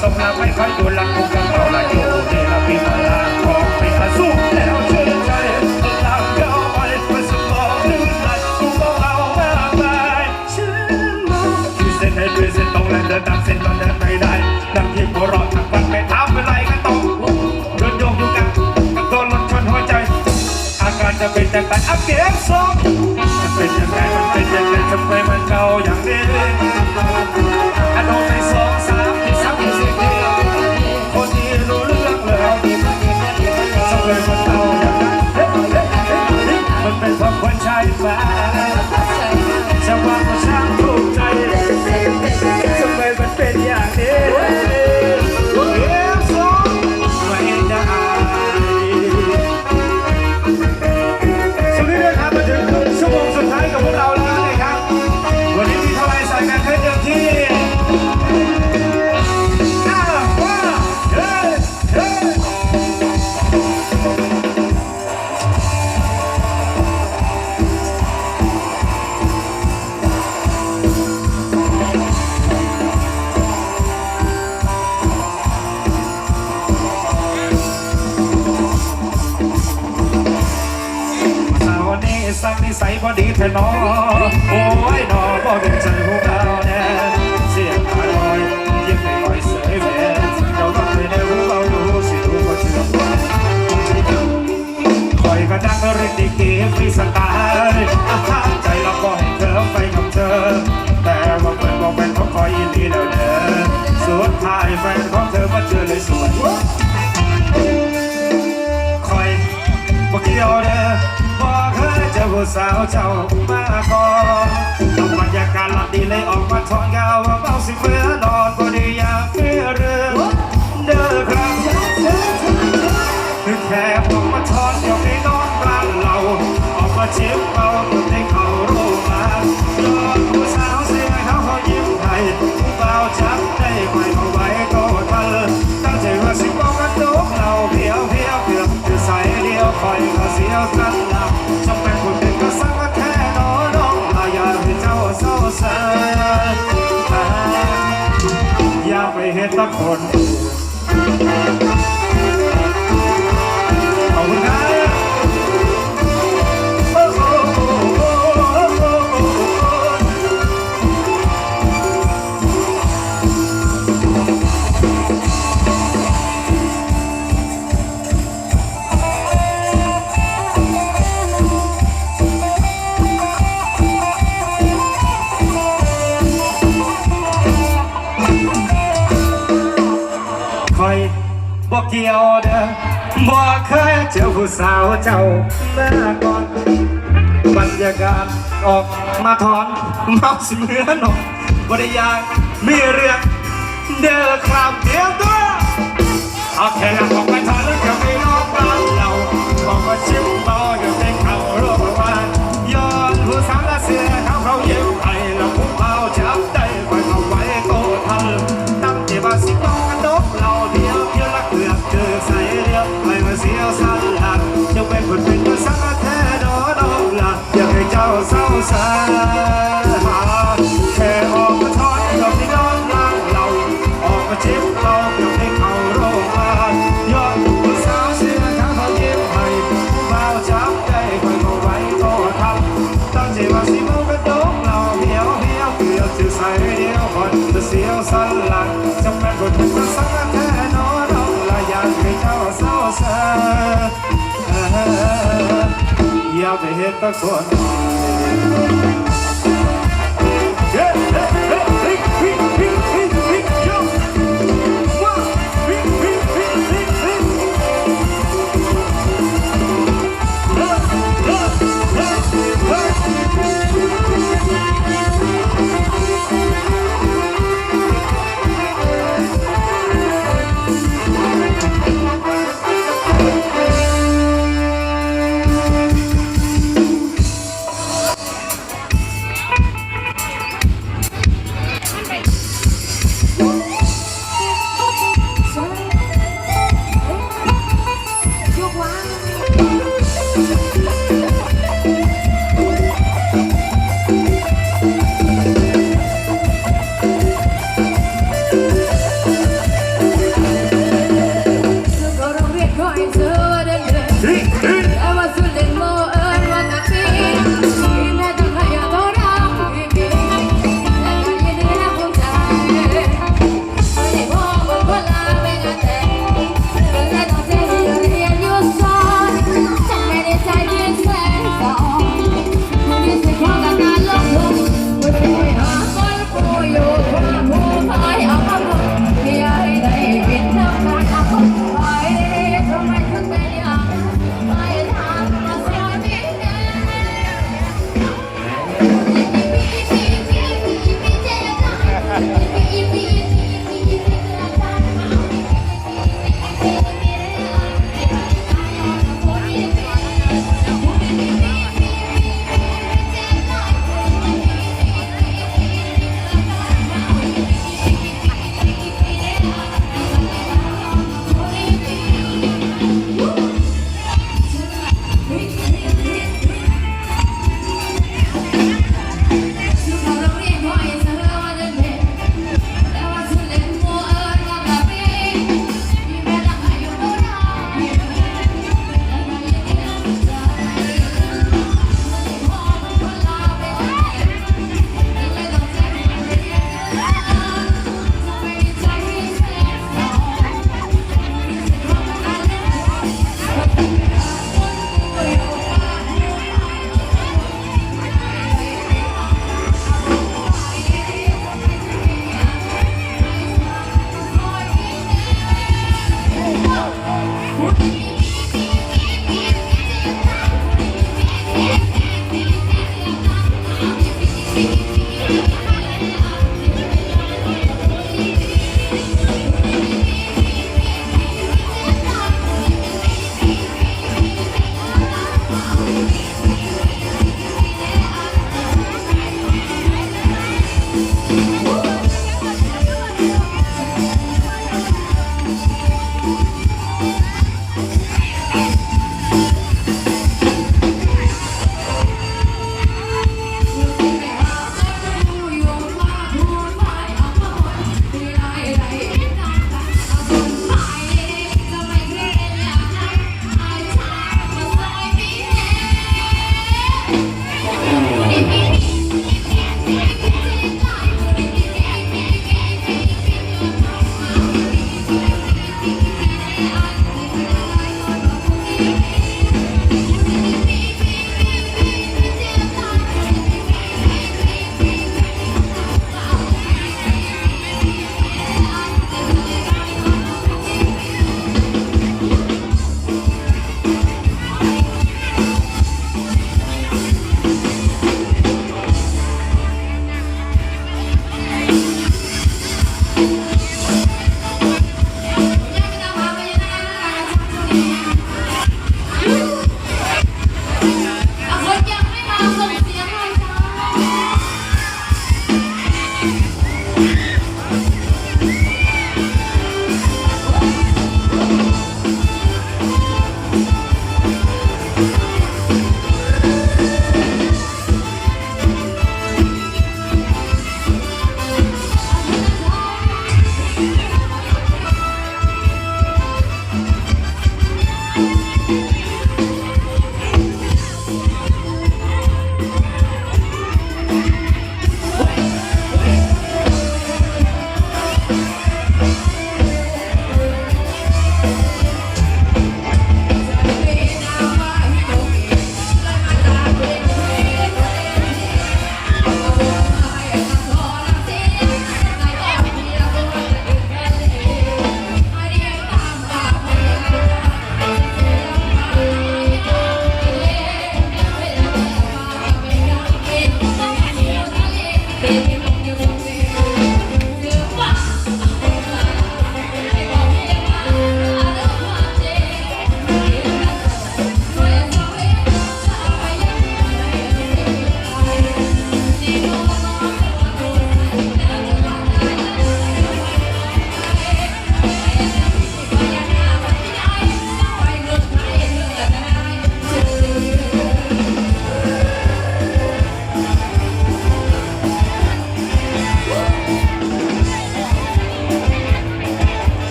สมแล้วไม่ค่อยดูหลังคุกกับเราละอยู่ในละปีมาลาของไปอาสู้แล้วชื่นใจลำเยาไปเป็นสมองลื่นไหลกูบอกเอามากมายฉันมองคือเส้นให้ด้วยเส้นตรงและเดินตามเส้นก็เดินไม่ได้ดังที่หัวเราะทั้งวันไม่ทำอะไรก็ต้องเดินโยกอยู่กันกับตัวรถชนหัวใจ อาการจะเป็นอย่างไรอักเก็บซองมันเป็นยังไงมันเป็นยังไงทำไมมันเก่าอย่างนี้อันโดนไปสอง สัยพอดีเน้อโอ้ยน้อบ่เป็นใจพวกเราแน่เสียงขาลอยยิ้มไม่ค่อยเสยแหวนเราต้องไปในหูเราดูสิดูว่าเชื่อคอยก็ดังเรื่องดีเกมฟรีสไตล์อาหารใจเราก็ให้เธอไปกับเธอ แต่ว่าเปิดบอกเป็นเขาคอยยินดีแล้วเด้อสุดท้ายแฟนของเธอมาเจอเลยสวยคอยบ่เกี่ยวเด้อ ผู้สาวเจ้ามาก่อนต้องบรรยากาศหลับดีเลยออกมาถอนเงาว่าเมาสิเฟือนอนบ่ได้ยา บอกเกี่ยวเด้อบอกเคยเจอผู้สาวเจ้าเมื่อก่อนบรรยากาศออกมาถอนเมาสิเมื่อนอนบริยากมีเรื่องเด้อครับเดียวตัวเอาแค่หลังออกไปถอนแล้วก็ไม่นอกบ้านเราบอกว่าชิมเมาอ สาแค่ออกมาทอดกับที่นอนล่างเรา ออกมาชิมเราเพื่อให้เขาโรงพยาบาลยอดผู้สาวเสียทั้งเขาเยิ้มให้ผู้เมาจับได้คอยเขาไว้ก็ทำตั้งใจว่าสิมันกระดกเราเหี่ยวเหี่ยวเกือบจะใส่เดียวคนจะเสียวสันหลังจำเป็นบทเป็นสักแค่น้อนเราละอยากให้เจ้าเศร้าเสียอย่าไปเห็นตะคน Thank you. Música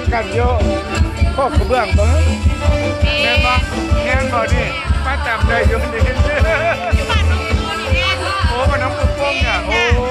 นไม่ค่อยเห็นกันเยอะพวกกระเบื้องเบิ้งแม่นบ่แม่นบ่นี่ป้าจำได้อยู่นี่ โอ้มันน้ำกุ๊กป้งเนี่ยโอ้